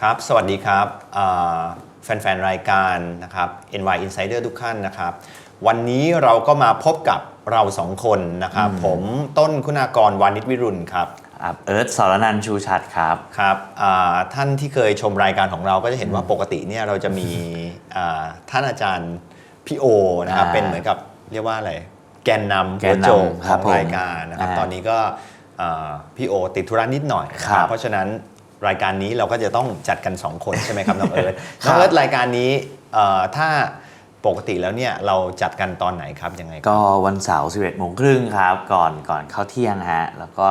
ครับ สวัสดีครับอ่าแฟน ๆ รายการนะครับ NY Insider ทุกท่านนะครับ วันนี้เราก็มาพบกับเราสองคนนะครับ ผมต้นคุณากรวานิชวิรุณครับครับเอิร์ธสรนันท์ชูชัดครับครับอ่าท่านที่เคยชมรายการของเราก็จะเห็นว่าปกติเนี่ยเราจะมีอ่าท่านอาจารย์พี่โอนะครับอ่าเป็นเหมือนกับเรียกว่าอะไรแกนนำแกหัวนนำโจกคขรัอบงผมรายการนะครับอ่าตอนนี้ก็อ่าพี่โอติดธุระนิดหน่อยนะคครัรับบเพราะฉะนั้น รายการนี้เราก็จะต้องจัดกัน 2 คนใช่ไหมครับน้องเอิร์ธน้องเอิร์ธรายการนี้เอ่อถ้าปกติแล้วเนี่ยเราจัดกันตอนไหนครับยังไงครับก็วันเสาร์11โมงครึ่งครับ ก่อนก่อนเข้าเที่ยงฮะแล้วก็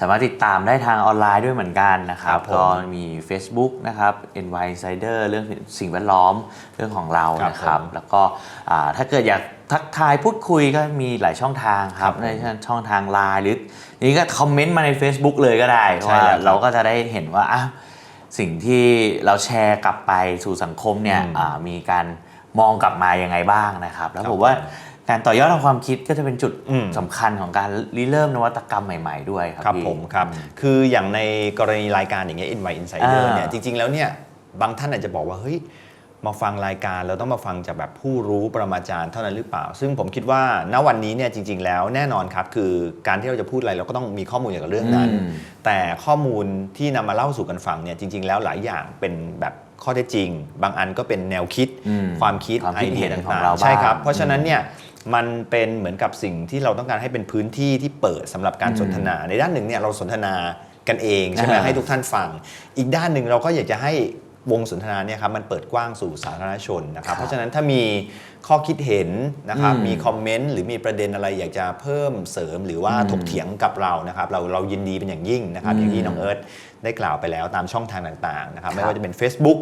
สามารถติดตามได้ทางออนไลน์ด้วยเหมือนกันนะครับครับผมก็มี Facebook นะครับ NY Insider เรื่องสิ่งแวดล้อมเรื่องของเราครับนะครับผมแล้วก็อ่าถ้าเกิดอยาก ทักทายพูดคุยก็มีหลายช่องทางคครัรับบผมในช่องทางไลน์หรือนี่ก็คอมเมนต์มาใน Facebook เลยก็ได้เพราะใช่ว่าแล้วครับเราก็จะได้เห็นว่าอะสิ่งที่เราแชร์กลับไปสู่สังคมเนี่ยอืมอ่ามีการมองกลับมายังไงบ้างนะครับ แล้วครับผมว่าการต่อยอดทางความคิดก็จะเป็นจุดอืมสำคัญของการริเริ่มนวัตกรรมใหม่ ๆ ด้วยครับครับพี่ผมครับ คืออย่างในกรณีรายการอย่างเงี้ย Invite Insider อ่าเนี่ยจริง ๆ แล้วเนี่ยบางท่านอาจจะบอกว่าเฮ้ย มาฟังรายการเราต้องมาฟังจากแบบผู้รู้ปรมาจารย์เท่านั้นหรือเปล่า ซึ่งผมคิดว่าณวันนี้เนี่ยจริง ๆ แล้วแน่นอนครับคือการที่เราจะพูดอะไรเราก็ต้องมีข้อมูลเกี่ยวกับเรื่องนั้นอืมแต่ข้อมูลที่นำมาเล่าสู่กันฟังเนี่ยจริง ๆ แล้วหลายอย่างเป็นแบบข้อเท็จจริง บางอันก็เป็นแนวคิดอืมความคิดความไอคิดเดีเห็ยนของต่างเราๆใช่ครับบ้างเพราะฉะนั้นเนี่ยมันเป็นเหมือนกับสิ่งที่เราต้องการให้เป็นพื้นที่ที่เปิดสำหรับการสนทนา ในด้านหนึ่งเนี่ยเราสนทนากันเองใช่ไหมอ่าให้ทุกท่านฟัง อีกด้านหนึ่งเราก็อยากจะให้ วงสนทนาเนี่ยครับมันเปิดกว้างสู่สาธารณชนนะครับครับเพราะฉะนั้นถ้ามีข้อคิดเห็นนะครับอืมมีคอมเมนต์หรือมีประเด็นอะไรอยากจะเพิ่มเสริมหรือว่าอืมถกเถียงกับเรานะครับเราเรายินดีเป็นอย่างยิ่งนะครับอืมอย่างที่น้องเอิร์ธได้กล่าวไปแล้วตามช่องทางต่างๆนะครับครับไม่ว่าจะเป็น Facebook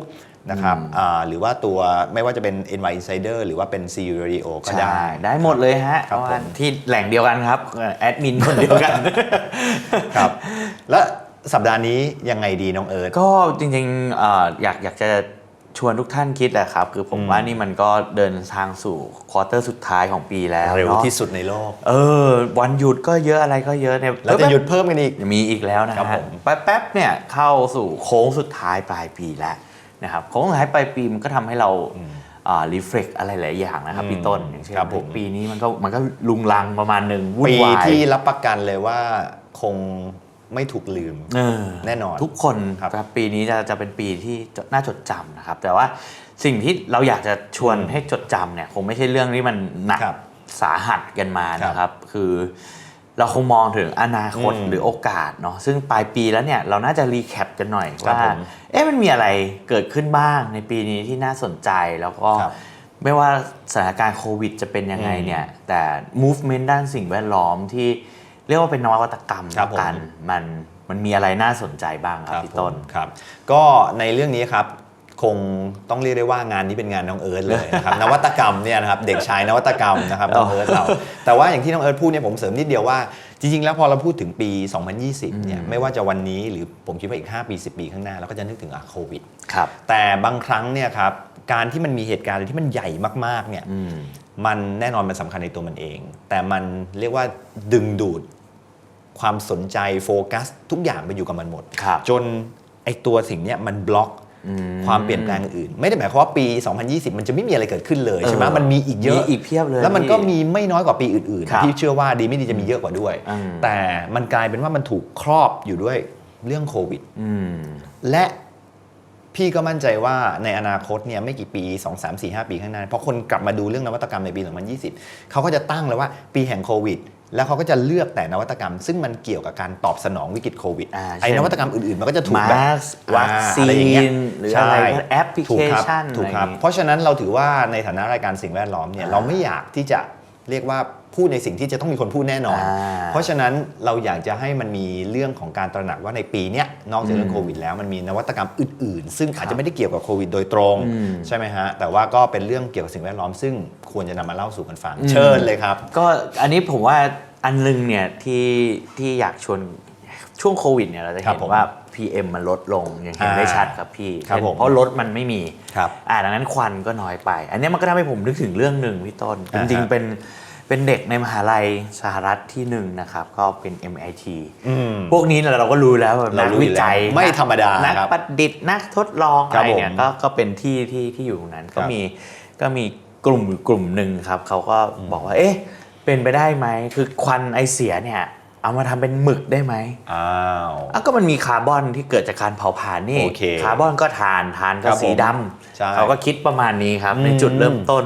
นะครับอืมอ่าหรือว่าตัวไม่ว่าจะเป็น NY Insider หรือว่าเป็น CU Radio ก็ได้ใช่ได้หมดเลยฮะครับเพราะว่าผมที่แหล่งเดียวกันครับแอดมินคนเดียวกันครับและ สัปดาห์นี้ยังไงดีน้องเอิร์ธ ก็จริงๆเอ่ออยากอยากจะชวนทุกท่านคิดแหละครับ คือผมอืม ว่านี่มันก็เดินทางสู่ควอเตอร์สุดท้ายของปีแล้วเร็วนาะที่สุดในโลก เออ วันหยุดก็เยอะอะไรก็เยอะเนี่ยแล้วจะหยุดเพิ่มกันอีก มีอีกแล้วนะครัฮะบผม แป๊บๆเนี่ยเข้าสู่โค้งสุดท้ายปลายปีแล้วนะครับโค้งสุดท้ายปลายปีมันก็ทำให้เราอ่ารีเฟล็กอะไรหลายอย่างนะครับอืมพี่ต้นอย่างเช่นครับผม ปีนี้มันก็มันก็ลุงลังประมาณหนึ่งวุ่นปีวาย ที่รับประกันเลยว่าคง ไม่ถูกลืมเออแน่นอนทุกคนครับครับ ปีนี้จะจะเป็นปีที่น่าจดจำนะครับ แต่ว่าสิ่งที่เราอยากจะชวนอืมให้จดจำเนี่ยคงไม่ใช่เรื่องที่มันหนักครับสาหัสกันมาครับนะครับ คือเราคงมองถึงอนาคตอืมหรือโอกาสเนาะซึ่งปลายปีแล้วเนี่ยเราน่าจะรีแคปกันหน่อยครับว่าผมเอ๊ะมันมีอะไรเกิดขึ้นบ้างในปีนี้ที่น่าสนใจแล้วก็ครับไม่ว่าสถานการณ์โควิดจะเป็นยังไงเนี่ยแต่ movement ด้านสิ่งแวดล้อมที่ เรียกว่าเป็นนวัตกรรมครับผม กันมันมันมีอะไรน่าสนใจบ้างครับพี่ต้น ผมครับก็ในเรื่องนี้ครับคงต้องเรียกได้ว่างานนี้เป็นงานน้องเอิร์ธเลยนะครับ นวัตกรรมเนี่ยนะครับเด็กชายนวัตกรรมนะครับน้องเอิร์ธเรา แต่ว่าอย่างที่น้องเอิร์ธพูดเนี่ยผมเสริมนิดเดียวว่าจริงๆ แล้วพอเราพูดถึงปี 2020เนี่ยอืมไม่ว่าจะวันนี้หรือผมคิดว่าอีก 5 ปี 10 ปีข้างหน้าเราก็จะนึกถึงอะโควิด ครับ แต่บางครั้งเนี่ยครับการที่มันมีเหตุการณ์อะไรที่มันใหญ่มากๆเนี่ย อืม มันแน่นอนมันสำคัญในตัวมันเอง แต่มันเรียกว่าดึงดูดความสนใจโฟกัส ทุกอย่างไปอยู่กับมันหมด ครับ จนไอตัวสิ่งเนี้ยมันบล็อกอืมความเปลี่ยนแปลงอื่น ไม่ได้หมายความว่าปี 2020 มันจะไม่มีอะไรเกิดขึ้นเลยใช่ไหมเออมันมีอีกเยอะมีอีกเพียบเลยแล้วมันก็พี่มีไม่น้อยกว่าปีอื่นครับๆที่เชื่อว่าดีไม่ดีจะมีเยอะกว่าด้วย อืม แต่มันกลายเป็นว่ามันถูกครอบอยู่ด้วยเรื่องโควิด อืม และ พี่ก็มั่นใจว่าในอนาคตเนี่ยไม่กี่ปี 2 3 4 5 ปีข้างหน้า เพราะคนกลับมาดูเรื่องนวัตกรรมในปี 2020 เขาก็จะตั้งเลยว่าปีแห่งโควิด แล้วเขาก็จะเลือกแต่นวัตกรรม ซึ่งมันเกี่ยวกับการตอบสนองวิกฤตโควิดอ่าไอ้เช่นนวัตกรรมอื่นๆ มันก็จะถูกแบบมาสวัคซีอ่าอะไรอย่างเงี้ยนหรืออะไรใช่ก็แอปพลิถูเคกครับชันถูกครับอะไอย่างงี้เพราะฉะนั้นเราถือว่าในฐานะรายการสิ่งแวดล้อมเนี่ยอ่าเราไม่อยากที่จะ เรียกว่าพูดในสิ่งที่จะต้องมีคนพูดแน่นอนอ่าเพราะฉะนั้นเราอยากจะให้มันมีเรื่องของการตระหนักว่าในปีเนี้ยนอกจากเรื่องอืมโควิดแล้วมันมีนวัตกรรมอื่น ๆ ซึ่งอาจครัจะบไม่ได้เกี่ยวกับโควิดโดยตรงอืมใช่ไหมฮะ แต่ว่าก็เป็นเรื่องเกี่ยวกับสิ่งแวดล้อม ซึ่งควรจะนำมาเล่าสู่กันฟังอืมเชิญเลยครับ ก็อันนี้ผมว่าอันหนึงเนี่ยที่ที่อยากชวนช่วงโควิดเนี่ยเราจะครัเห็บนผมว่า PM มันลดลงอย่างเห็นอ่าได้ชัดครับพี่ ครับเช่นผมเพราะรถมันไม่มีครับอ่าดังนั้นควันก็น้อยไป อันเนี้ยมันก็ทำให้ผมนึกถึงเรื่องหนึ่งพี่ต้นอ่าฮะจริงๆเป็นเเป็นเด็กในมหาลัยสหรัฐที่หนึ่งนะครับ ก็เป็น MIT อืม พวกนี้เราก็รู้แล้วแบบเรานักรู้อวิยู่แล้วจัยไม่ธรรมดานักครับประดิษฐ์นักทดลองครัอะบไรเนี่ยผมก็ก็เป็นที่ที่ที่อยู่ตรงนั้น ก็ครับ มีก็มีกลุ่มกลุ่มหนึ่งครับเขาก็บอกว่าเอ๊ะเป็นไปได้ไหมคือควันไอเสียเนี่ย เอามาทำเป็นหมึกได้ไหมอ้าวอะก็มันมีคาร์บอนที่เกิดจากการเผาผลาญนี่โอเคคาร์บอนก็ทานทานครัก็บสีดใช่ำเขาก็คิดประมาณนี้ครับอืมในจุดเริ่มต้น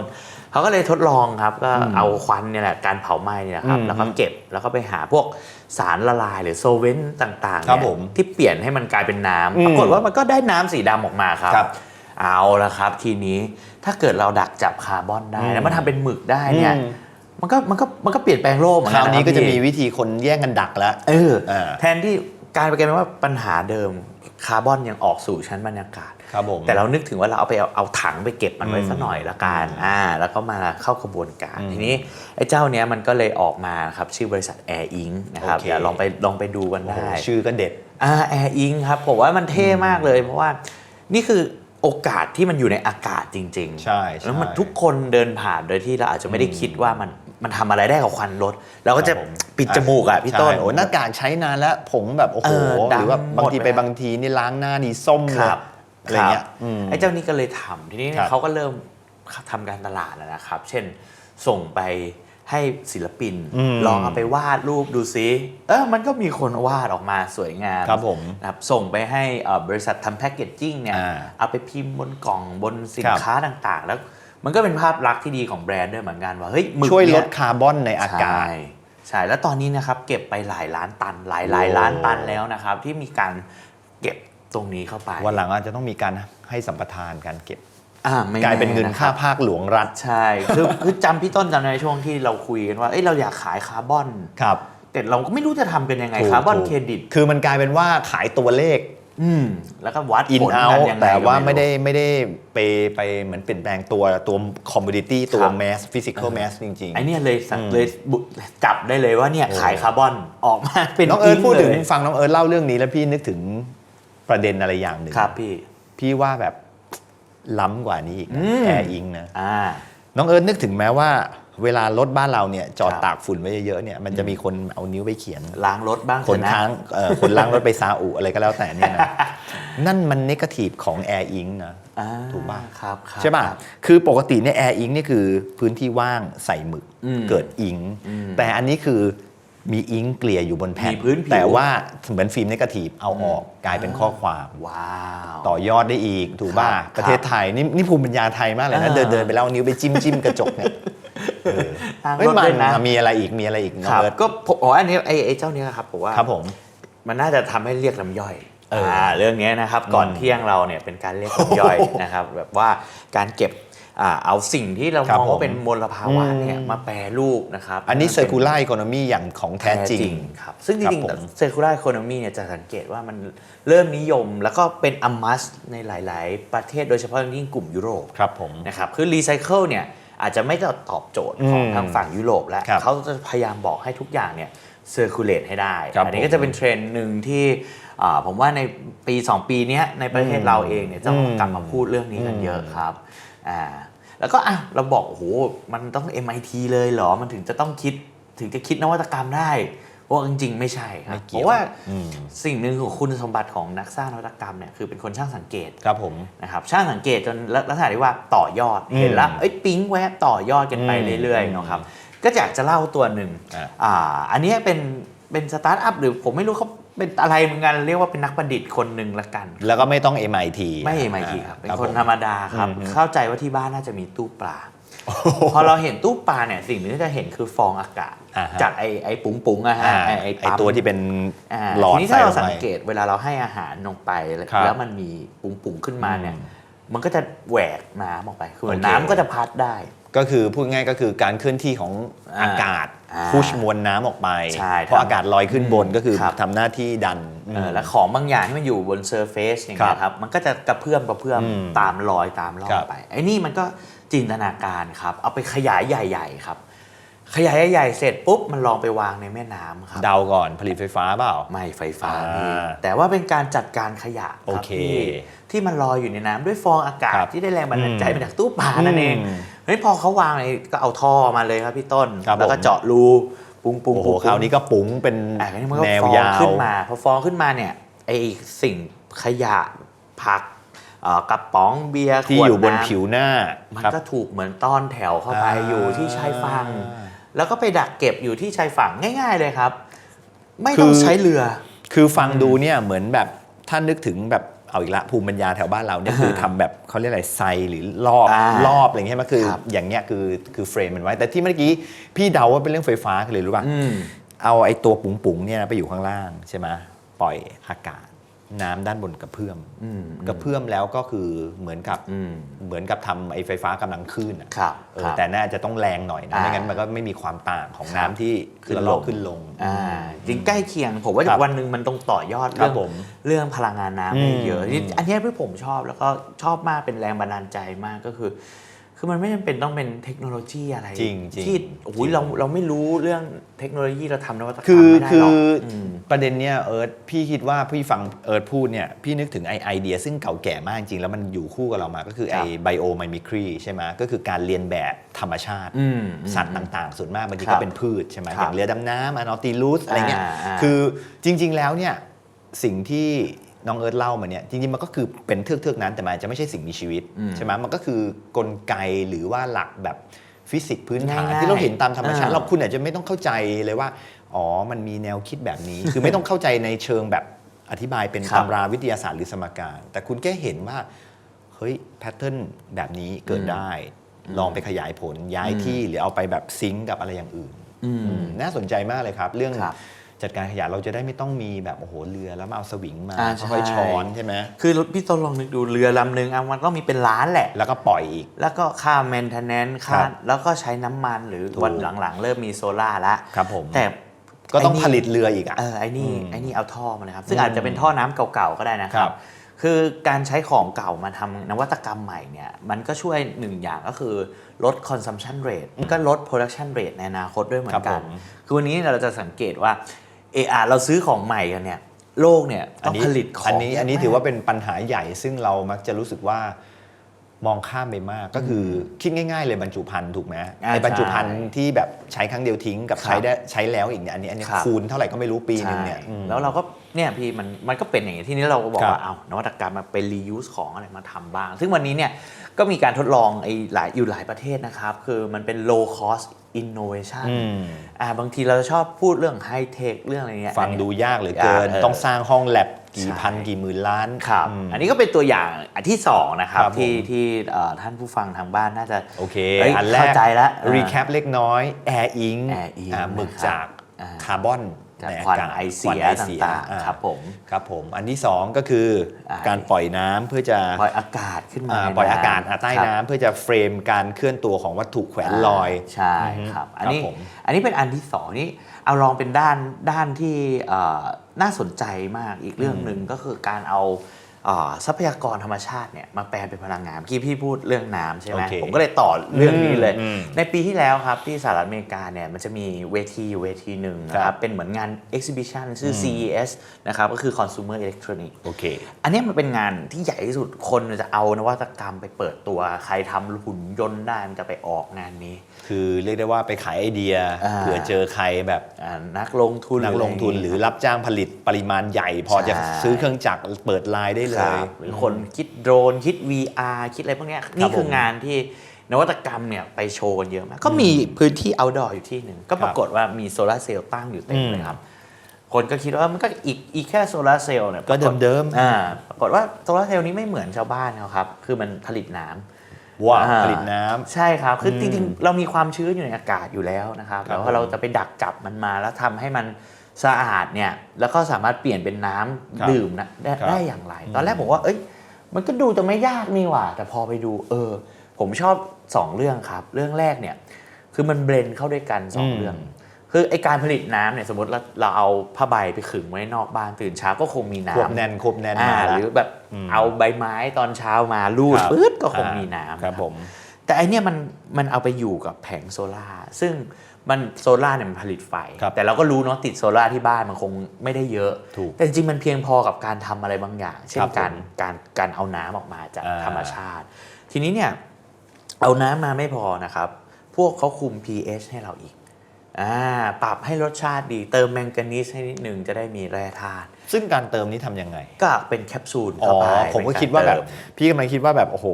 เขาก็เลยทดลองครับก็อืมเอาควันเนี่ยแหละการเผาไหม้เนี่ยครับอืมแล้วก็เก็บแล้วก็ไปหาพวกสารละลายหรือโซเวนต์ต่างๆครับเนี่ยผมที่เปลี่ยนให้มันกลายเป็นน้ำอืมปรากฏว่ามันก็ได้น้ำสีดำออกมาครับครับ เอาละครับ ทีนี้ถ้าเกิดเราดักจับคาร์บอนได้อืมแล้วมันทำเป็นหมึกได้เนี่ยอื มมันก็มันก็มันก็เปลี่ยนแปลงโลกเหมือนคกัรานวนะนี้คก็รับจะพี่มีวิธีคนแย่งกันดักแล้ว เอออ่าแทนที่กลายเป็นว่าปัญหาเดิมคาร์บอนยังออกสู่ชั้นบรรยากาศ ครับผม แต่เรานึกถึงว่าเราเอาไปเอาเอาถังไปเก็บมันไว้อืมสักหน่อยละกันอ่าแล้วก็มาเข้ากระบวนการอืมทีนี้ไอ้เจ้าเนี้ยมันก็เลยออกมาครับชื่อบริษัท Air Inc นะครับโอเค เดี๋ยวลองไปลองไปดูกันโอ้โหได้ ชื่อก็เด็ด อ่า Air Inc ครับผมว่ามันเท่มากเลย เพราะว่านี่คือโอกาสที่มันอยู่ในอากาศจริงๆใช่ใช่แล้วมันทุกคนเดินผ่านโดยที่เราอาจจะไม่ได้คิดว่ามัน มันทำอะไรได้กับควันรถเราก็จะครับผมปิดจมูกอะพี่ต้น ใช่ โอ้หน้ากากใช้นานแล้วผมแบบโอ้โหเออหรือว่าดำบางทีหมดไปเลยบางทีนี่ล้างหน้านี่ส้มคเลยรับ อะไรเงี้ยคบอืม ไอ้เจ้านี้ก็เลยทำทีนี้เนี่ครัยบเขาก็เริ่มทำการตลาดแล้วนะครับ เช่นส่งไปให้ศิลปิน อืมลองเอาไปวาดรูปดูซิเออมันก็มีคนวาดออกมาสวยงามครับผมนะครับส่งไปให้เอ่อบริษัททำแพคเกจจิ้งเนี่ยอ่าเอาไปพิมพ์บนกล่องบนสินครับค้าต่างๆ แล้ว มันก็เป็นภาพลักษณ์ที่ดีของแบรนด์ด้วยเหมือนกันว่าเฮ้ยหมึกช่วยลเนี่ดคาร์บอนในอากาศใช่ใช่แล้วตอนนี้นะครับเก็บไปหลายล้านตันหลายหลายล้านตันแล้วนะครับ ที่มีการเก็บตรงนี้เข้าไป วันหลังอาจจะต้องมีการให้สัมปทานการเก็บอ่ไม่กลายเป็นเงินะค่ารับภาคหลวงรัฐใช่คือคือจำพี่ต้นจำในช่วงที่เราคุยกันว่าเอ้ยเราอยากขายคาร์บอนครับแต่เราก็ไม่รู้จะทำกันยังไงถูกคาร์บอนถูกเครดิต คือมันกลายเป็นว่าขายตัวเลข อืมแล้วก็วัดอินผลเอากันยังไงแต่ว่าก็ไม่ได้รู้ไม่ได้ไปไปเหมือนเปลี่ยนแปลงตัวตัวคอมมูนิตี้ตัวครับ แมสฟิสิกอลแมสจริง ไอเนี่ยเลยสักอืมเลยบุจับได้เลยว่าเนี่ยโอ้ขายคาร์บอนออกมาเป็นๆ น้องเอิร์ธพูดถึงเลยฟังน้องเอิร์ธเล่าเรื่องนี้แล้วพี่นึกถึงประเด็นอะไรอย่างหนึ่งครับพี่ พี่ว่าแบบล้ำกว่านี้อีกอืม แอร์อิงนะ อ่า น้องเอิร์ธนึกถึงแม้ว่า เวลารถบ้านเราเนี่ยจอดครับตากฝุ่นไว้เยอะๆเนี่ยมันจะมีคนเอานิ้วไปเขียนล้างรถบ้างคนเถอะนะค้างเอ่อคนล้างรถไปซาอุอะไรก็แล้วแต่เนี่ยนะนั่นมันนกาทีฟของแอร์อิงนะอ่าถูกป่ะครับครับใช่ป่ะครับคือปกติเนี่ยแอร์อิงนี่คือพื้นที่ว่างใส่หมึกอืมเกิดอิงอืมแต่อันนี้คือมีอิงเกลี่ยอยู่บนแผ่นมีพื้นผิวแต่ว่าเหมือนฟิล์มนกาทีฟเอาออกกลายเป็นข้อความว้าวต่อยอดได้อีกถูกป่ะครับประเทศไทยนี่นี่ภูมิปัญญาไทยมากเลยนะอ่าเดินเดินไปแล้วเอานิ้วไปจิ้มจิ้มกระจกเนี่ยเออ ล้างเฮ้ยรถมัด้นวยนะมีอะไรอีกมีอะไรอีกน้องครับเอิร์ธก็ผมอ๋ออันนี้ไอ้ไอ้เจ้าเนี้ยครับผมว่าครับผมมันน่าจะทำให้เรียกลำย่อยเอออ่าเรื่องนี้นะครับก่อนอืมเที่ยงเราเนี่ยเป็นการเรียกลำย่อยนะครับแบบว่าการเก็บอ่าเอาสิ่งที่เราครับมองว่าผมเป็นมลภาวะเนี่ยอืมมาแปรรูปนะครับ อันนี้มัเซอร์คูลาร์อีโคโนมีอย่างของแท้จริงครับซึ่งจครับริงผมๆเซอร์คูลาร์อีโคโนมีเนี่ยจะสังเกตว่ามันเริ่มนิยมแล้วก็เป็นอัมมัสในหลาย ๆ ประเทศโดยเฉพาะอย่างยิ่งกลุ่มยุโรปครับผมนะครับคือรีไซเคิลเนี่ย อาจจะไม่ตอบโจทย์ของอืมทางฝั่งยุโรปแล้วครับเขาจะพยายามบอกให้ทุกอย่างเนี่ยเซอร์คูลเลตให้ได้ครับอันี้ผมก็จะเป็นเทรนด์หนึ่งที่อ่าผมว่าในปี 2 ปีเนี้ยในประเทศอืมเราเองเนี่ยจะอืมกลับมาพูดเรื่องนี้กันอืมเยอะครับอ่าแล้วก็อะเราบอกโอ้โหมันต้อง MIT เลยเหรอ มันถึงจะต้องคิดถึงจะคิดนวัตกรรมได้เพราะ ว่าจริงๆ ไม่ใช่ครับไม่เพเกี่ยวราะว่าอืมสิ่งหนึ่งของคุณสมบัติของนักสร้างนวัตกรรมเนี่ยคือเป็นคนช่างสังเกตครับผมนะครับช่างสังเกตจนลักษณะที่ว่าต่อยอดอืมเห็นแล้วเอ้ยปิ๊งแวบต่อยอดกันไปอืมเรื่อยๆเนาะครับก็อยากจะเล่าตัวหนึ่งอะอ่าอันนี้เป็นเป็นสตาร์ทอัพหรือผมไม่รู้เขาเป็นอะไรเหมือนกันเรียกว่าเป็นนักประดิษฐ์คนหนึ่งละกัน แล้วก็ไม่ต้อง MIT ไม่อ่า MIT ครับเป็นรับคนผมธรรมดาครับอืมเข้าใจว่าที่บ้านน่าจะมีตู้ปลา พอเราเห็นตู้ปลาเนี่ยสิ่งหนึ่งที่จะเห็นคือฟองอากาศอ่าฮะจากไอ้ไอ้ปุ๋งปุ๋งๆอะฮะอ่าไอ้ไอ้ไอปั๊มตัวที่เป็นอ่าหลอดทีนี้ใส่ถ้าเราลงสังไปเกตเวลาเราให้อาหารลงไปแล้วครับแล้วมันมีปุ๋งปุ๋งๆขึ้นมาเนี่ยอืมมันก็จะแหวกน้ำออกไปคือเหมือนโอเคน้ำก็จะพัดได้ ก็คือพูดง่ายก็คือการเคลื่อนที่ของอ่าอากาศอ่าพุชมวลน้ำออกไป ใช่เพราะอากาศลอยขึ้นบนก็คือครับ ทำหน้าที่ดัน เออแล้วของบางอย่างที่มันอยู่บนเซอร์เฟซอย่างเงี้ยครับมันก็จะกระเพื่อมกระเพื่อมอืมตามรอยตามร่อครังบ ไปไอ้นี่มันก็จินตนาการครับ เอาไปขยายใหญ่ๆครับ ขยายใหญ่ๆเสร็จปุ๊บมันลองไปวางในแม่น้ำครับ เดาก่อนผลิตไฟฟ้าเปล่า ไม่ไฟฟ้าอ่าพี่แต่ว่าเป็นการจัดการขยะรับโอเคพี่ที่มันลอยอยู่ในน้ำด้วยฟองอากาศครับที่ได้แรงบันดาลใจอืมมาจากตู้ปลานั่นเอง อืม เฮ้ยพอเขาวางเลยก็เอาท่อมาเลยครับพี่ต้น ครับแล้วก็ผม เจาะรูปุ้งปุ้งโอ้โหปุ้งคราวนี้ก็ปุ๋งเป็นอะอันนี้มันก็แนวฟองยาว ขึ้นมาพอฟองขึ้นมาเนี่ยไอสิ่งขยะผักเอ่อกระป๋องเบียร์ที่ขวดอยู่บนำ ผิวหน้ามันครับ ก็ถูกเหมือนต้อนแถวเข้าไปอ่าอยู่ที่ชายฝั่งแล้วก็ไปดักเก็บอยู่ที่ชายฝั่งง่าย ๆ เลยครับ ไม่ต้องใช้เรือ คือฟังดูเนี่ยเหมือนแบบถ้านึกถึงแบบ เอาอีกละภูมิปัญญาแถวบ้านเราเนี่ยคือทำแบบเขาเรียกอะไรไซหรือรอบอ่ารอบอะไรเงี้ยมันคือครับอย่างเงี้ยคือคือเฟรมมันไว้ แต่ที่เมื่อกี้พี่เดาว่าเป็นเรื่องไฟฟ้าเลยรู้ป่ะอืมเอาไอ้ตัวปุ๋งๆเนี่ยนะไปอยู่ข้างล่างใช่ไหมปล่อยอากาศ น้ำด้านบนกระเพื่อมอืมกระเพื่อมแล้วก็คือเหมือนกับอืมเหมือนกับทำไอ้ไฟฟ้ากำลังคลื่นอะครับเออครับแต่น่าจะต้องแรงหน่อยนะอ่าไม่งั้นมันก็ไม่มีความต่างของครับน้ำที่ขึ้นละลอกลงขึ้นลงอ่าจริงใกล้เคียงผมว่าครับวันหนึ่งมันต้องต่อยอดครัเรื่บองผมเรื่องพลังงานน้ำอืมได้เยอะนี่อันเนี้ยที่ผมชอบแล้วก็ชอบมากเป็นแรงบันดาลใจมากก็คือ คือมันไม่จำเป็นต้องเป็นเทคโนโลยีอะไรจริงจริงที่โอ้โหเราเราไม่รู้เรื่องเทคโนโลยีเราทำนวัตกรรมคือไม่ได้คืหรออกอมประเด็นเนี้ยเอิร์ธพี่คิดว่าพี่ฟังเอิร์ธพูดเนี่ยพี่นึกถึงไอไอเดียซึ่งเก่าแก่มากจริง แล้วมันอยู่คู่กับเรามาก็คือคไอรับ ไบโอไมมิครีใช่ไหมก็คือการเรียนแบบธรรมชาติ อืม สัตว์ต่างๆ ส่วนมากบางทีครัก็บเป็นพืชใช่ไหมครัอบย่างเรือดำน้ำอนอติลูสอะไรเงี้ยอ่าอ่าคือจริงๆแล้วเนี่ยสิ่งที่ น้องเอิร์ธเล่ามาเนี่ยจริงๆมันก็คือเป็นเทือกๆนั้นแต่มันอาจจะไม่ใช่สิ่งมีชีวิตอืมใช่ไหมมันก็คือกลไกหรือว่าหลักแบบฟิสิกส์พื้นฐานง่ายๆที่เราเห็นตามธรรมชาติอ่าเราคุณอาจจะไม่ต้องเข้าใจเลยว่าอ๋อมันมีแนวคิดแบบนี้ คือไม่ต้องเข้าใจในเชิงแบบอธิบายเป็นครับตำราวิทยาศาสตร์หรือสมการ แต่คุณแค่เห็นว่าเฮ้ยแพทเทิร์นแบบนี้เกิดได้ ลองไปขยายผลย้ายที่หรือเอาไปแบบซิงก์กับอะไรอย่างอื่นอืมอืมน่าสนใจมากเลยครับ เรื่องครับ จัดการขยะเราจะได้ไม่ต้องมีแบบโอ้โหเรือแล้วมาเอาสวิงมาอ่าค่อยๆใช่ช้อนใช่ไหมคือพี่ต้นลองนึกดูเรือลำหนึ่งอะมันก็มีเป็นล้านแหละ แล้วก็ปล่อยอีก แล้วก็ค่า maintenance ครัค่าบแล้วก็ใช้น้ำมันหรือถูก วันหลังๆ เริ่มมีโซล่าร์ละครับผมแต่ก็ต้องไนี่ผลิตเรืออีกอะ เออไอ้นี่อืมไอ้นี่เอาท่อมาเลยครับ ซึ่งอืมอาจจะเป็นท่อน้ำเก่าๆก็ได้นะคครัรับ บ คือการใช้ของเก่ามาทำนวัตกรรมใหม่เนี่ยมันก็ช่วยหนึ่งอย่างก็คือลด consumption rate ก็ลด production rate ในอนาคตด้วยเหมือนกันครับผมคือวันนี้เราจะสังเกตว่า เออเราซื้อของใหม่กันเนี่ยโลกเนี่ยต้องผลิตของอันนี้เยะอันนี้มกถือว่าเป็นปัญหาใหญ่ซึ่งเรามักจะรู้สึกว่ามองข้ามไปมากก็คือคิดง่าย ๆ เลยบรรจุภัณฑ์ถูกไหมอ่าไอ้บรรจุภัณฑ์ใช่ที่แบบใช้ครั้งเดียวทิ้งกับครับใช้ได้ใช้แล้วอีกเนี่ยอันนี้อันนี้ครับคูณเท่าไหร่ก็ไม่รู้ปีหนึงเนี่ยใช่อืมแล้วเราก็เนี่ยพี่มันมันก็เป็นอย่างนี้ที่นี้เราก็บอกครับว่าเอานวัตกรรมมาเป็น reuse ของอะไรมาทำบ้าง ซึ่งวันนี้เนี่ย ก็มีการทดลองไอ้หลายอยู่หลายประเทศนะครับ คือมันเป็น low cost innovation อืมอ่าบางทีเราชอบพูดเรื่อง high tech เรื่องอะไรเงี้ยฟังอันเนี้ยดูยากเหลือเกินเออต้องสร้างห้องแลบกี่ใช่พันกี่หมื่นล้านครับมอันนี้ก็เป็นตัวอย่างอันที่สองนะครับครับผมที่ที่เอ่อท่านผู้ฟังทางบ้านน่าจะโอเคเอ้ยอันแรกเข้าใจแล้วรีแคปเล็กน้อย Air Ink Air Ink อ่าหมึกนะครับจากอ่าคาร์บอนจาก ในอาควันกาศไอเสียควันไอเสียต่างอ่าๆครับผมครับผมอันที่สองก็คืออาการปล่อยน้ำเพื่อจะปล่อยอากาศขึ้นมาอ่าในปล่อยอากาศน้ำอะใต้ครับน้ำเพื่อจะเฟรมการเคลื่อนตัวของวัตถุแขวนลอยใช่อือฮึครับครับอันนี้ผมอันนี้เป็นอันที่สองนี่เอาลองเป็นด้านด้านที่เอ่อน่าสนใจมากอีกเรื่องหนึ่งก็คือการเอาเอ่อ ทรัพยากรธรรมชาติเนี่ยมาแปลเป็นพลังงานเมื่อกี้พี่พูดเรื่องน้ำใช่ไหมโอเคผมก็เลยต่อเรื่องนี้เลยอืมในปีที่แล้วครับที่สหรัฐอเมริกาเนี่ยมันจะมีเวทีอยู่เวทีหนึ่งนะคครัรับบเป็นเหมือนงาน exhibition ชื่อ CES นะครับก็คือ consumer electronics โอเคอันเนี้ยมันเป็นงานที่ใหญ่ที่สุดคนจะเอานวัตกรรมไปเปิดตัวใครทำหุ่นยนต์ได้มันจะไปออกงานนี้ คือเรียกได้ว่าไปขายไอเดียอ่าเผื่อเจอใครแบบอ่านักลงทุนนักลงทุนหรือรับจ้างผลิตปริมาณใหญ่ พอจะใช่ซื้อเครื่องจักรเปิดไลน์ได้เลครัยบหรือคนคิดโดรนคิด VR คิดอะไรพวกเนี้ยนี่คืองานที่นวัตกรรมเนี่ยไปโชว์กันเยอะมากก็มีพื้นที่ outdoor อยู่ที่หนึ่งก็ปรากฏว่ามีโซลาร์เซลล์ตั้งอยู่เต็มเลยครับคนก็คิดว่ามันก็อีกอีกแค่โซลาร์เซลล์เนี่ยก็ปรากฏเดิมๆอ่าปรากฏว่าโซลาร์เซลล์นี้ไม่เหมือนชาวบ้านเขาครับ คือมันผลิตน้ำว่าอ่าผลิตน้ำใช่ครับ คืออมจริงๆ เรามีความชื้นอยู่ในอากาศอยู่แล้วนะครับครับแล้วพอเราจะไปดักจับมันมาแล้วทำให้มัน สะอาดเนี่ยแล้วก็สามารถเปลี่ยนเป็นน้ำครับดื่มนะได้ครับได้อย่างไร ตอนแรกผมว่าเอ้ย มันก็ดูจะไม่ยากนี่หว่า แต่พอไปดู เออ ผมชอบ 2 เรื่องครับ เรื่องแรกเนี่ย คือมันเบลนด์เข้าด้วยกัน 2 เรื่อง คือไอการผลิตน้ำเนี่ยสมมติเราเราเอาผ้าใบไปขึงไว้นอกบ้านตื่นเช้าก็คงมีน้ำควบแน่นควบแน่นอ่ามาหแล้วรือแบบอืมเอาใบไม้ตอนเช้ามาลูดครับปื๊ดก็คงอ่ามีน้ำครับผมแต่อันเนี้ยมันมันเอาไปอยู่กับแผงโซลาร์ซึ่ง มันโซลาร์เนี่ยมันผลิตไฟครับแต่เราก็รู้เนาะติดโซลาร์ที่บ้านมันคงไม่ได้เยอะถูกแต่จริงๆมันเพียงพอกับการทำอะไรบางอย่าง เช่ครันบการผมการการเอาน้ำออกมาจากอ่าธรรมชาติ ทีนี้เนี่ยเอาน้ำมาไม่พอนะครับ พวกเขาคุม pH ให้เราอีกอ่าปรับให้รสชาติดีเติมแมงกานีสให้นิดนึงจะได้มีแร่ธาตุซึ่งการเติมนี้ทำยังไง ก็เป็นแคปซูลอ๋อเข้าไปผมก็เป็นรคิดว่าแบบเติมพี่กำลังคิดว่าแบบโอ้โห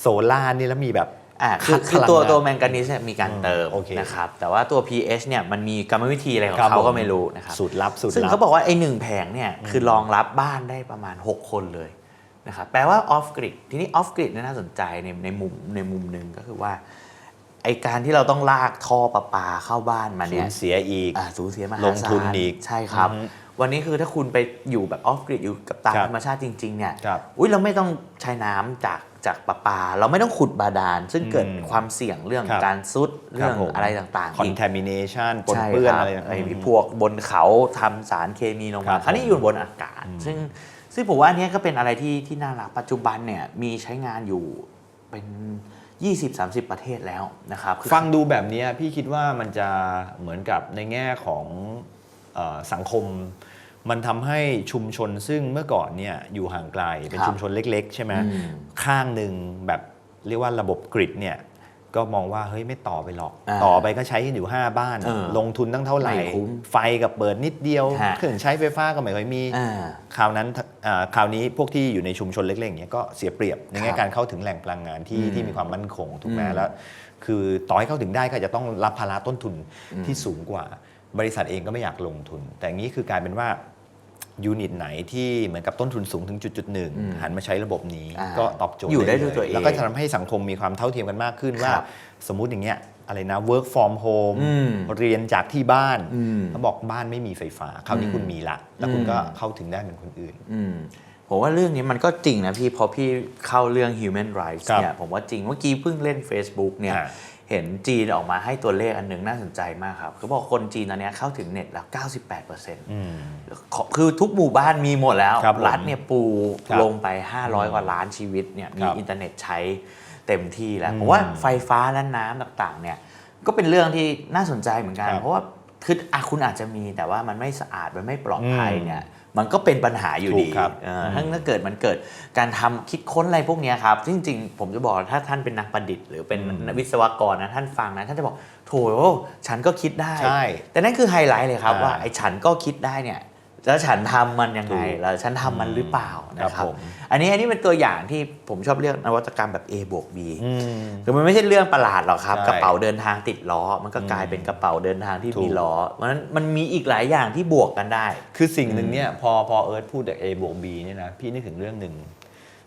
โซล่านี่แล้วมีแบบ อ่าคือพคือลังตัวงานตัวแมงกานีสเนี่ยมีการเติมโอเคนะครับแต่ว่าตัว pH เนี่ยมันมีกรรมวิธีอะไรของครับเขาผมก็ไม่รู้นะครับสูตรลับสูตรซึ่งลับเขาบอกว่าไอ้หนึ่งแผงเนี่ยคือรองรับบ้านได้ประมาณ 6 คนเลยนะครับแปลว่าออฟกริดทีนี้ออฟกริดเนี่ยน่าสนใจในในมุมในมุมหนึ่งก็คือว่าไอการที่เราต้องลากท่อประปาเข้าบ้านมาสูเนี่ยญเสียอีกอ่าสูญเสียมหาศาลลงทุนอีกใช่ครับอือฮึ วันนี้คือถ้าคุณไปอยู่แบบออฟกริดอยู่กับตามครับธรรมชาติจริง ๆ เนี่ยครับอุ้ยเราไม่ต้องใช้น้ำจากจากประปา เราไม่ต้องขุดบาดาล ซึ่งเกิดอืมความเสี่ยงเรื่องครับการซุดเรื่องผม อะไรต่างๆอีก contamination ปนใช่เปื้อนคบอะไรต่างๆไอ้พวกบนเขาทำสารเคมีลงครัมาบคราวนี้อยู่บนอากาศ ซึ่งซึ่งผมว่าอันเนี้ยก็เป็นอะไรที่ที่น่ารักปัจจุบันเนี่ยมีใช้งานอยู่เป็น 20-30 ประเทศแล้วนะครับคือ ฟังดูแบบเนี้ยพี่คิดว่ามันจะเหมือนกับในแง่ของเออสังคม มันทำให้ชุมชนซึ่งเมื่อก่อนเนี่ยอยู่ห่างไกลเป็นครับชุมชนเล็ก ๆ ใช่ไหมอืมข้างหนึ่งแบบเรียกว่าระบบกริดเนี่ยก็มองว่าเฮ้ยไม่ต่อไปหรอกอ่าต่อไปก็ใช้กันอยู่ 5 บ้านเออลงทุนตั้งเท่าไหร่ไม่คุ้มไฟกับเปิดนิดเดียวฮะเครื่องใช้ไฟฟ้าก็ไม่ค่อยมีอ่าคราวนั้นอ่าคราวนี้พวกที่อยู่ในชุมชนเล็กๆอย่างเงี้ยก็เสียเปรียบในแง่ครับการเข้าถึงแหล่งพลังงานที่อืมที่มีความมั่นคงถูกไหมอืมแล้ว คือต่อให้เข้าถึงได้ก็อาจจะต้องรับภาระต้นทุนที่สูงกว่า บริษัทเองก็ไม่อยากลงทุน แต่อย่างนี้คือกลายเป็นว่า ยูนิตไหนที่เหมือนกับต้นทุนสูงถึงจุดจุดหนึ่งอืมหันมาใช้ระบบนี้อ่าก็ตอบโจทย์อยู่ได้เลด้วยตัวเองแล้วก็จะทำให้สังคมมีความเท่าเทียมกันมากขึ้นว่าครับสมมุติอย่างเงี้ยอะไรนะ work from home อืมเรียนจากที่บ้านอืมเขาบอกบ้านไม่มีไฟฟ้าคราวนี้อืมคุณมีละ แล้วคุณอืมก็เข้าถึงได้เหมือนคนอื่นอืมผมว่าเรื่องนี้มันก็จริงนะพี่พอพี่เข้าเรื่อง human rights ครับเนี่ยผมว่าจริงเมื่อกี้เพิ่งเล่น Facebook เนี่ยอ่า เห็นจีนออกมาให้ตัวเลขอันหนึ่งน่าสนใจมากครับเขาบอกคนจีนตอนเนี้ยเข้าถึงเน็ตแล้ว 98%อืมขอคือทุกหมู่บ้านมีหมดแล้วครับผมรัฐเนี่ยปูครับลงไป 500 กว่าล้านชีวิตเนี่ยมีครับอินเทอร์เน็ตใช้เต็มที่แล้วอืมผมว่าไฟฟ้าและน้ำต่างๆ เนี่ยก็เป็นเรื่องที่น่าสนใจเหมือนกันครับเพราะว่าคืออะคุณอาจจะมีแต่ว่ามันไม่สะอาดมันไม่ปลอดภัยอืมเนี่ย มันก็เป็นปัญหาอยู่ถูดีกครับเอออมถ้าถ้าเกิดมันเกิดการทำคิดค้นอะไรพวกเนี้ยครับจริงๆ ผมจะบอกถ้าท่านเป็นนักประดิษฐ์หรือเป็นอืมวิศวกรนะท่านฟังนะท่านจะบอกโถฉันก็คิดได้ใช่แต่นั่นคือไฮไลท์เลยครับอ่าว่าไอ้ฉันก็คิดได้เนี่ย แล้วฉันทำมันยังไงถูกแล้วฉันทำมันหรือเปล่านะคครัรับบผมอันนี้อันนี้เป็นตัวอย่างที่ผมชอบเรียกนวัตกรรมแบบ A บวก B อืมคือมันไม่ใช่เรื่องประหลาดหรอกครับใช่กระเป๋าเดินทางติดล้อ มันก็กลายเป็นกระเป๋าเดินทางที่ถูกมีล้อเพราะฉะนั้นมันมีอีกหลายอย่างที่บวกกันได้ คือสิ่งหนึ่งเนี่ยพอพอเอิร์ธพูดจาก A บวก B เนี่ยนะพี่นึกถึงเรื่องหนึ่ง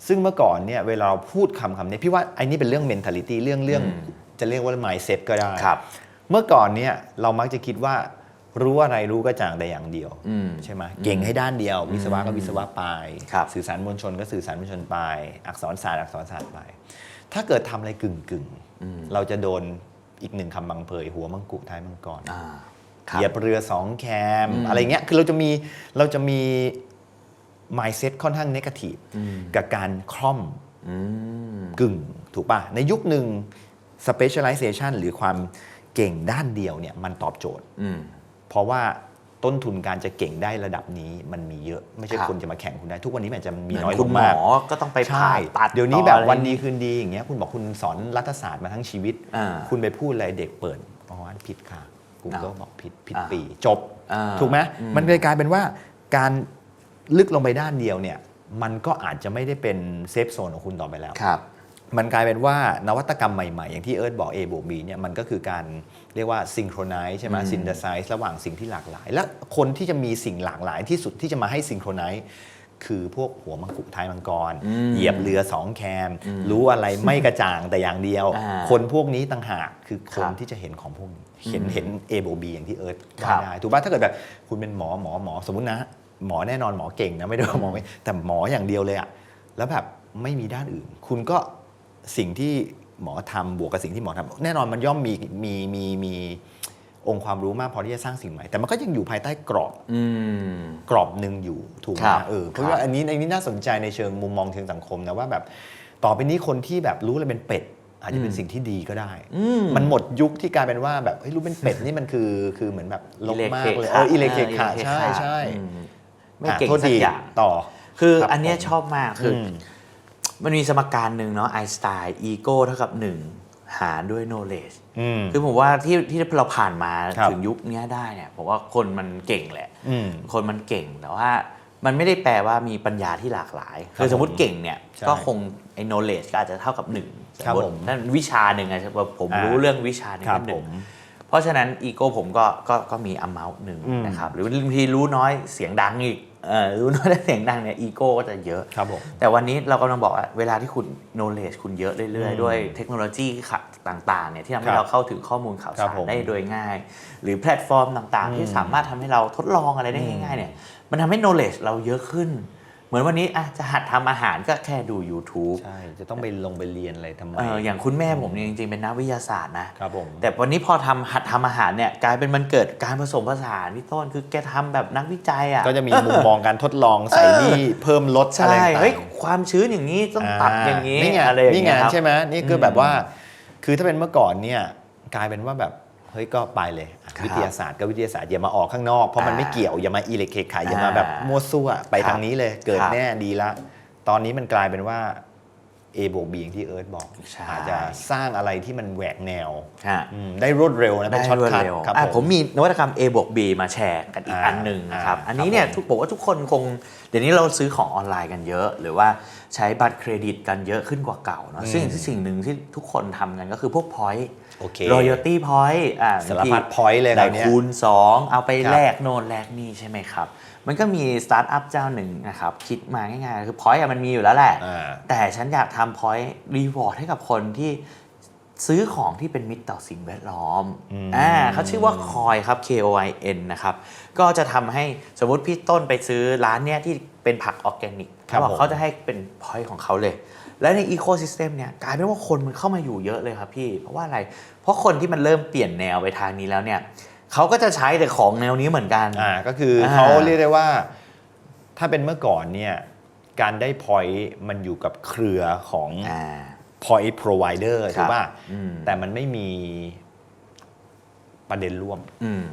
ซึ่งเมื่อก่อนเนี่ยเวลาเราพูดคำคำนี้พี่ว่าไอ้นี่เป็นเรื่อง mentality เรื่องเรื่องอืมจะเรียกว่า mindset ก็ได้ครับเมื่อก่อนเนี่ยเรามักจะคิดว่า รู้อะไรรู้กระจ่างแต่อย่างเดียวอืมใช่ไหมเก่งให้ด้านเดียว วิศวะก็วิศวะไปครับสื่อสารมวลชนก็สื่อสารมวลชนไป อักษรศาสตร์อักษรศาสตร์ไป ถ้าเกิดทำอะไรกึ่งกึ่งๆอืมเราจะโดนอีกหนึ่งคำบังเพยหัวมังกุท้ายมังกรอ่าคเหรับยียบเรือสองแคมอืมอะไรเงี้ยคือเราจะมีเราจะมี mindset ค่อนข้าง n นกาทีฟอืมกับการคล่อมอืมกึ่งถูกป่ะ ในยุคหนึ่ง specialization หรือความเก่งด้านเดียวเนี่ยมันตอบโจทย์อืม เพราะว่าต้นทุนการจะเก่งได้ระดับนี้มันมีเยอะไม่ใช่ครับคนจะมาแข่งคุณได้ ทุกวันนี้มันจะมีเหมือนน้อยลคุณงหมมากอก็ต้องไปใช่ผ่าตัดเดี๋ยวนี้ต่อแบบอะไรวันดีคืนดีอย่างเงี้ยคุณบอกคุณสอนรัฐศาสตร์มาทั้งชีวิตอ่าคุณไปพูดอะไรเด็กเปิดอ๋ออันผิดค่ะ Google อ่าบอกผิดผิดอ่าปีจบอ่าถูกไหมอืมมันเลยกลายเป็นว่าการลึกลงไปด้านเดียวเนี่ยมันก็อาจจะไม่ได้เป็นเซฟโซนของคุณต่อไปแล้วครับ มันกลายเป็นว่านวัตกรรมใหม่ๆ อย่างที่เอิร์ธบอก A บวก B เนี่ยมันก็คือการเรียกว่าซิงโครไนซ์ใช่ไหมอืมซินเ h ไซส์ระหว่างสิ่งที่หลากหลาย และคนที่จะมีสิ่งหลากหลายที่สุดที่จะมาให้ซิงโครไนซ์คือพวกหัวมังกุท้ายมังกรอืมเหยียบเรือสองแคมอืมรู้อะไรไม่กระจ่างแต่อย่างเดียวอ่าคนพวกนี้ต่างหากคือคครันบที่จะเห็นของพวกนี้ เห็นอืมเห็น A บวก B อย่างที่เอิร์ธครัว่าบได้ถูกป่ะถ้าเกิดแบบคุณเป็นหมอหมอหมอสมมตินะ หมอแน่นอนหมอเก่งนะไม่ได้ว่าหมอไม่แต่หมออย่างเดียวเลยอะแล้วแบบไม่มีด้านอื่น คุณก็ สิ่งที่หมอทำบวกกับสิ่งที่หมอทำแน่นอนมันย่อมมีมีมีมีองค์ความรู้มากพอที่จะสร้างสิ่งใหม่ แต่มันก็ยังอยู่ภายใต้กรอบอืมกรอบหนึ่งอยู่ถูกไหมครับเออเพครัราะบว่าอันนี้อันนี้น่าสนใจในเชิงมุมมองเชิงสังคมนะว่าแบบต่อไปนี้คนที่แบบรู้อะไรเป็นเป็ด อาจจะเป็นสิ่งที่ดีก็ได้อืมมันหมดยุคที่กลายเป็นว่าแบบเฮ้ยรู้เป็นเป็ดนี่มันคือคือเหมือนแบบลบมากเลยอิเอออิเล็เล็กกเคเคค่ะค่ะใช่ใช่อืมไม่เก่งอะโทษสัทีกอย่างต่อ คือครับอันเนี้ยผมชอบมากคืออ มมันมีสมการหนึ่งเนาะไอน์สไตน์อีโก้เท่ากับ 1 หารด้วย knowledge อืมคือผมว่าที่ที่เราผ่านมาครับถึงยุคเนี้ยได้เนี่ยผมว่าคนมันเก่งแหละอืมคนมันเก่งแต่ว่ามันไม่ได้แปลว่ามีปัญญาที่หลากหลายครับคือสมมติเก่งเนี่ยใช่ก็คงไอ้ knowledge ก็อาจจะเท่ากับหนึ่งสมครับมติผมนั่นวิชาหนึ่งไงแบบผมอ่ารู้รู้เรื่องวิชาหนึ่งครับนั่นหนึ่ผงมเพราะฉะนั้นอีโก้ผมก็ก็ก็มี amount หนึ่งอืมนะครับ หรือบางทีรู้น้อยเสียงดังอีกเออ รู้น้อยแต่เสียงดังเนี่ยอีโก้ก็จะเยอะครับผมแต่วันนี้เรากำลังบอกว่าเวลาที่คุณ knowledge คุณเยอะเรื่อยอืมๆด้วยเทคโนโลยีต่างๆเนี่ยที่ทำคให้รับเราเข้าถึงข้อมูลข่าวครัสาบรผมได้โดยง่าย หรือแพลตฟอร์มต่างๆ ที่อืมสามารถทำให้เราทดลองอะไรได้ง่ายๆเนี่ยมันทำให้ knowledge เราเยอะขึ้น เหมือนวันนี้อะจะหัดทำอาหารก็แค่ดู YouTube ใช่ จะต้องไปลงไปเรียนอะไรทำไมเอออย่างคุณแม่ผมเนี่ยจริงๆ เป็นนักวิทยาศาสตร์นะครับผมแต่วันนี้พอทำหัดทำอาหารเนี่ยกลายเป็นมันเกิดการผสมผสานพี่ต้นคือแกทำแบบนักวิจัยอะก็จะมีมุมมองการทดลองใส่นี่เพิ่มลดอะไรใช่ต่างเฮ้ยความชื้นอย่างนี้ต้องตัดอย่างนี้นี่ไงอะไรอย่างนี่ไงเงี้ยครับใช่ไหมนี่คืออมแบบว่า คือถ้าเป็นเมื่อก่อนเนี่ยกลายเป็นว่าแบบ เฮ้ยก็ไปเลยอะครับวิทยาศาสตร์ก็วิทยาศาสตร์อย่ามาออกข้างนอกเพราะมันอ่าไม่เกี่ยวอย่ามาอิเล็กเคขายอย่ามาอ่าแบบมั่วซั่วไปครับทางนี้เลย เกิดครับแน่ดีละ ตอนนี้มันกลายเป็นว่า A บวก B อย่างที่เอิร์ธบอก ใช่ อาจจะสร้างอะไรที่มันแหวกแนวฮะ อืมได้รวดเร็วนะเป็นช็อตได้รวดคัทเร็วครับ อะผผมมมีนวัตกรรม A บวก B มาแชร์กันอีกอ่าอันหนึ่งนะครับ อ่าอันนี้เนี่ยครับผม ทุกบอกว่าทุกคนคง เดี๋ยวนี้เราซื้อของออนไลน์กันเยอะ หรือว่าใช้บัตรเครดิตกันเยอะขึ้นกว่าเก่าเนอะซึ่งสิ่งหนึ่งที่ทุกคนทำกันก็คือพวก point โอเค royalty point อ่าสารพัด point เลยได้คราวเนี้ยคูณ 2 เอาไปครับแลกโน่นแลกนี่ใช่ไหมครับ มันก็มีสตาร์ทอัพเจ้าหนึ่งนะครับ คิดมาง่ายๆ คือ point อะมันมีอยู่แล้วแหละอ่าแต่ฉันอยากทำ point reward ให้กับคนที่ซื้อของที่เป็นมิตรต่อสิ่งแวดล้อมอืมอ่าเขาชื่อว่าคอยครับ K O I N นะครับ ก็จะทำให้สมมติพี่ต้นไปซื้อร้านเนี้ยที่เป็นผักออร์แกนิกครับเขาบอกผมเขาจะให้เป็น point ของเขาเลย และในอีโค y ิสเต็มเนี่ยกลายเป็นว่าคนมันเข้ามาอยู่เยอะเลยครับพี่ เพราะว่าอะไร เพราะคนที่มันเริ่มเปลี่ยนแนวไปทางนี้แล้วเนี่ยเขาก็จะใช้แต่ของแนวนี้เหมือนกัน อ่าก็คืออา เขาเรียกได้ว่า ถ้าเป็นเมื่อก่อนเนี่ยการได้ point มันอยู่กับเครือของ อ่า point provider ครับถูกป่ะอืม แต่มันไม่มีประเด็นร่วม อืม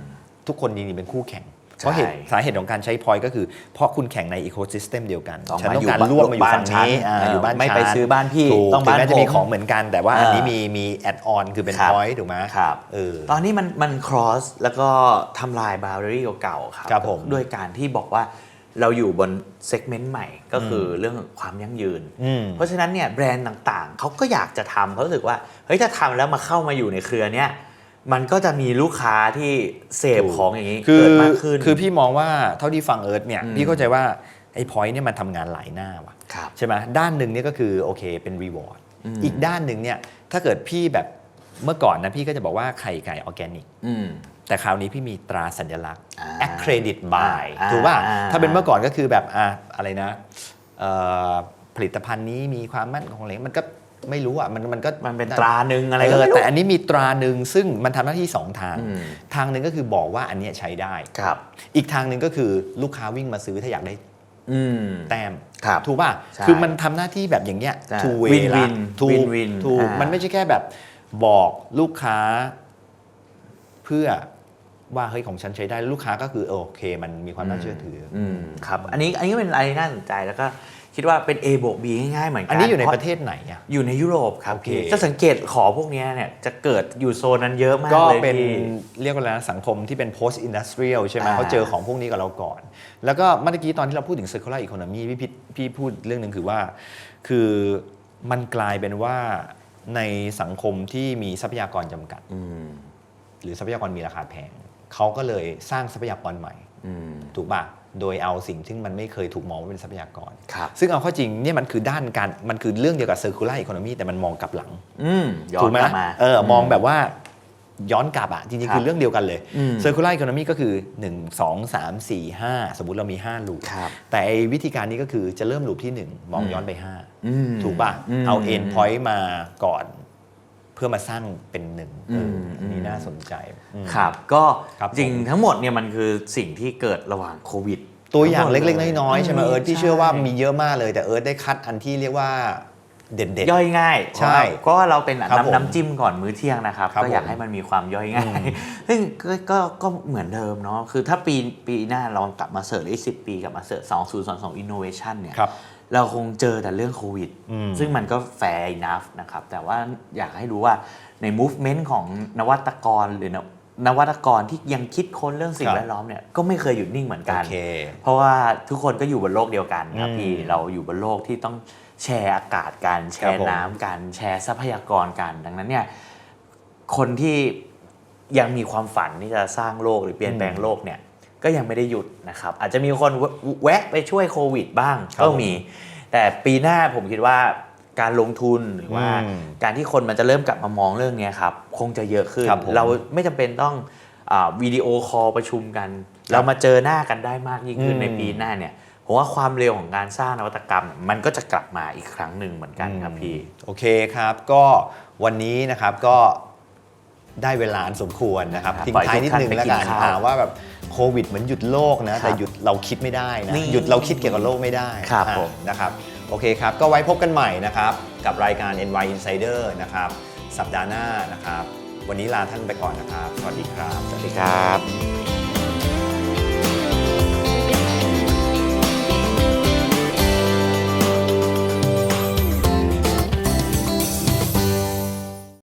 ทุกคนจริงๆเป็นคู่แข่งใช่ เพราะเหตุสาเหตุของการใช้ point ก็คือ เพราะคุณแข่งใน ecosystem เดียวกันต้องฉันมาต้องอยู่การบ้านร่วมมาอยู่ฝั่งบ้านฉันนี้อ่าเอออยู่บ้านไม่ไปฉันซื้อบ้านพี่ถูกต้องถึบ้านแม้จะมีผมของเหมือนกัน แต่ว่าอันนี้อ่ามีมีมี add on คือเป็นครับ point ถูกไหมครับเออตอนนี้มันมัน cross แล้วก็ทำลาย boundary เก่าๆครับครับผมด้วยการที่บอกว่าเราอยู่บน segment ใหม่ก็คือเรื่องความยั่งยืนอืมเพราะฉะนั้นเนี่ยแบรนด์ต่างๆ เขาก็อยากจะทำเขารู้สึกว่าเฮ้ยถ้าทำแล้วมาเข้ามาอยู่ในเครือเนี้ย มันก็จะมีลูกค้าที่เสพของอย่างนี้คือเกิดมากขึ้น คือพี่มองว่าเท่าที่ฟังเอิร์ธเนี่ยอืมพี่เข้าใจว่าไอ้ point เนี่ยมันทำงานหลายหน้าว่ะครับใช่ไหมด้านหนึ่งเนี่ยก็คือโอเคเป็น reward อืมอีกด้านหนึ่งเนี่ยถ้าเกิดพี่แบบเมื่อก่อนนะพี่ก็จะบอกว่าไข่ไก่ออร์แกนิกอืมแต่คราวนี้พี่มีตราสัญลักษณ์อ่า accredit by อ่าถูกป่ะอ่าถ้าเป็นเมื่อก่อนก็คือแบบอะอะไรนะเอ่อผลิตภัณฑ์นี้มีความมั่นคงอะไรมันก็ ไม่รู้อะมันมันก็มันเป็นตราหนึ่งอะไรเอก็อไม่รู้แต่อันนี้มีตราหนึ่งซึ่งมันทำหน้าที่ 2 ทางอืมทางหนึ่งก็คือบอกว่าอันเนี้ยใช้ได้ครับ อีกทางหนึ่งก็คือลูกค้าวิ่งมาซื้อถ้าอยากได้อืมแต้มครับถูกป่ะใช่คือมันทำหน้าที่แบบอย่างเงี้ยใช่ two way Win-win ละถูก Win-win ถูกอ่ามัมันไม่ใช่แค่แบบบอกลูกค้า เพื่อว่าเฮ้ยของฉันใช้ได้ลูกค้าก็คือโอเค มันมีความน่าเชื่อถือออืมครับ อันนี้อันนี้ก็เป็นอะไรที่น่าสนใจแล้วก็ คิดว่าเป็น A บวก B ง่ายๆเหมือนกันอันนี้อยู่ในพาประเทศไหนอะ อยู่ในยุโรปครับโอเค จะสังเกตขอพวกเนี้ยเนี่ยจะเกิดอยู่โซนนั้นเยอะมากก็เลยเป็นที่ เรียกว่าอะไรนะสังคมที่เป็น post industrial ใช่ไหมอ่า เขาเจอของพวกนี้กับเราก่อน แล้วก็เมื่อกี้ตอนที่เราพูดถึง circular economy พี่พิษพี่พูดเรื่องหนึ่งคือว่า คือมันกลายเป็นว่าในสังคมที่มีทรัพยากรจำกัด อืมหรือทรัพยากรมีราคาแพง เขาก็เลยสร้างทรัพยากรใหม่ อืม ถูกป่ะ โดยเอาสิ่งที่มันไม่เคยถูกมองว่าเป็นทรัพยากรครับซึ่งเอาเข้อจริงเนี่ยมันคือด้านการ มันคือเรื่องเดียวกับ circular economy แต่มันมองกลับหลังอืมย้อถูนกไหมกลับมาเออมองแบบว่าย้อนกลับอะจริงครับๆคือเรื่องเดียวกันเลยอืม circular economy ก็คือ 1 2 3 4 5 สมมุติเรามี 5 ลูปครับแต่ไอ้วิธีการนี้ก็คือจะเริ่มลูปที่ 1 มองย้อนไปอืม5ถูกป่ะอืมเอา end point มาก่อนเพื่อมาสร้างเป็นหนึ่งเอออมอันนี้น่าสนใจอืมครับ ก็ครับจริงผมทั้งหมดเนี่ยมันคือสิ่งที่เกิดระหว่างโควิด ตัวอย่างทั้งหมเล็ดกๆ น้อยๆ ใช่ไหมเอิร์ธที่ใเชื่อว่ามีเยอะมากเลยแต่เอิร์ธได้คัดอันที่เรียกว่าเด่นๆย่อยง่ายใช่เพราะว่าเราเป็นครับผมน้ำน้ำจิ้มก่อนมื้อเที่ยงนะครับครับก็อยากผมให้มันมีความย่อยง่าอืยมซึ่งก็ก็ก็เหมือนเดิมเนาะคือถ้าปีปีหน้าเรากลับมาเสิร์ฟอีกสิปีกลับมาเสิร์ฟ2022 innovation เนี่ยครับเราคงเจอแต่เรื่องโควิดอืมซึ่งมันก็แฟร์ enough นะครับ แต่ว่าอยากให้รู้ว่าใน movement ของนวัตกรหรือนวนวัตกรที่ยังคิดค้นเรื่องสิ่งครับแวดล้อมเนี่ยก็ไม่เคยหยุดนิ่งเหมือนโอกันเคเพราะว่าทุกคนก็อยู่บนโลกเดียวกันครับอืมพี่เราอยู่บนโลกที่ต้องแชร์อากาศกันแชครับร์ผมน้ำกันแชร์ทรัพยากรกัน ดังนั้นเนี่ยคนที่ยังมีความฝันที่จะสร้างโลกหรือเปลี่ยนแปลงโลกเนี่ย ก็ยังไม่ได้หยุดนะครับ อาจจะมีคนแวแวะไปช่วยโควิดบ้างครับก็มี แต่ปีหน้าผมคิดว่าการลงทุนหรือว่าอืมการที่คนมันจะเริ่มกลับมามองเรื่องเนี้ยครับ คงจะเยอะขึ้นครับผมเราไม่จำเป็นต้องอาวิดีโอคอลประชุมกัน เรามาเจอหน้ากันได้มากยิ่งขึ้นอืมในปีหน้าเนี่ยผมว่าความเร็วของการสร้างนวัตกรรม มันก็จะกลับมาอีกครั้งหนึ่งเหมือนกันครับพี่ โอเคครับก็วันนี้นะครับก็ ได้เวลาอันสมควรนะครับครับทิ้งปล่อยท้ายนิดทุกท่านนึงไปแล้วกินกันข้าวอ่าว่าแบบโควิดเหมือนหยุดโลกนะครับแต่หยุดเราคิดไม่ได้นะนี่หยุดเราคิดเกี่ยวกับโลกไม่ได้ครับอะผมนะครับโอเคครับ ก็ไว้พบกันใหม่นะครับ กับรายการ NY Insider นะครับ สัปดาห์หน้านะครับ วันนี้ลาท่านไปก่อนนะครับ สวัสดีครับ สวัสดีครับ